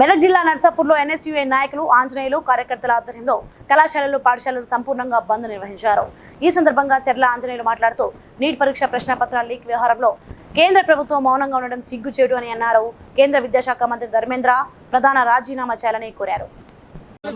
మెదక్ జిల్లా నర్సాపూర్లో ఎన్ఎస్యుఐ నాయకులు ఆంజనేయులు కార్యకర్తల ఆధ్వర్యంలో కళాశాలలు పాఠశాలలు సంపూర్ణంగా బంద్ నిర్వహించారు. ఈ సందర్భంగా చెర్ల ఆంజనేయులు మాట్లాడుతూ నీట్ పరీక్ష ప్రశ్నపత్రాల లీక్ వ్యవహారంలో కేంద్ర ప్రభుత్వం మౌనంగా ఉండడం సిగ్గుచేటు అని అన్నారు. కేంద్ర విద్యాశాఖ మంత్రి ధర్మేంద్ర ప్రధాన రాజీనామా చేయాలని కోరారు.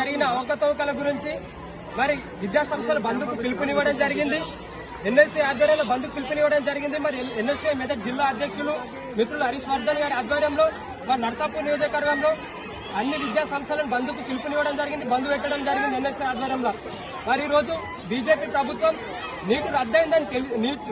జరిగిన అవకతవకల గురించి మరి విద్యా సంస్థలు బంధుకు పిలుపునివ్వడం జరిగింది. ఎన్ఎస్సీ ఆధ్వర్యంలో బంధుకు పిలుపునివ్వడం జరిగింది. మరి ఎన్ఎస్సీ మెదక్ జిల్లా అధ్యక్షులు మిత్రులు హరీష్ వర్ధన్ గారి ఆధ్వర్యంలో మరి నర్సాపూర్ నియోజకవర్గంలో అన్ని విద్యా సంస్థలను బంధుకు పిలుపునివ్వడం జరిగింది బంధు పెట్టడం జరిగింది ఎన్ఎస్ఏ ఆధ్వర్యంలో. మరి ఈరోజు రోజు బీజేపీ ప్రభుత్వం నీటు రద్దయిందని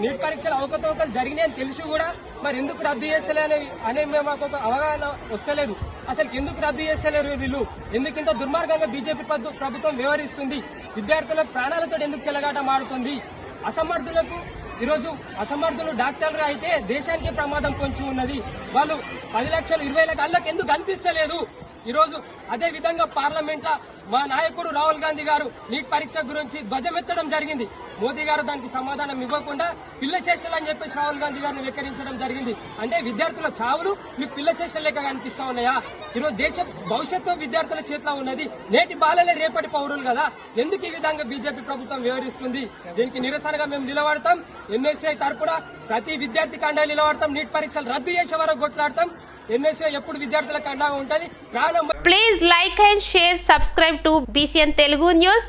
నీట్ పరీక్షలు అవకతవకలు జరిగినాయని తెలిసి కూడా మరి ఎందుకు రద్దు చేస్తలే అనే మేము మాకు ఒక అవగాహన వస్తలేదు. అసలు ఎందుకు రద్దు చేస్తలేరు వీళ్ళు? ఎందుకు ఇంత దుర్మార్గంగా బీజేపీ ప్రభుత్వం వ్యవహరిస్తుంది? విద్యార్థుల ప్రాణాలతో ఎందుకు చెలగాట మారుతుంది? అసమర్థులకు ఈరోజు అసమర్థులు డాక్టర్లు అయితే దేశానికి ప్రమాదం పొంచి ఉన్నది. వాళ్ళు పది లక్షలు ఇరవై లక్షలకు ఎందుకు కనిపిస్తలేదు? ఈరోజు అదే విధంగా పార్లమెంట్ మా నాయకుడు రాహుల్ గాంధీ గారు నీట్ పరీక్ష గురించి ధ్వజమెత్తడం జరిగింది. మోదీ గారు దానికి సమాధానం ఇవ్వకుండా పిల్ల చేష్టలు అని చెప్పేసి రాహుల్ గాంధీ గారిని వెక్కరించడం జరిగింది. అంటే విద్యార్థుల చావులు మీకు పిల్ల చేష్టలు లేక కనిపిస్తా ఉన్నాయా? ఈరోజు దేశ భవిష్యత్తు విద్యార్థుల చేతిలో ఉన్నది నేటి బాలలే రేపటి పౌరులు కదా. ఎందుకు ఈ విధంగా బీజేపీ ప్రభుత్వం వ్యవహరిస్తుంది? దీనికి నిరసనగా మేము నిలబడతాం. ఎన్ఎస్ఐ తరపున ప్రతి విద్యార్థి కండా నిలబడతాం. నీట్ పరీక్షలు రద్దు చేసే వరకు కొట్లాడతాం. ఎన్ఎస్ఐ ఎప్పుడు విద్యార్థులకు అండగా ఉంటది? Please like and share subscribe to BCN Telugu news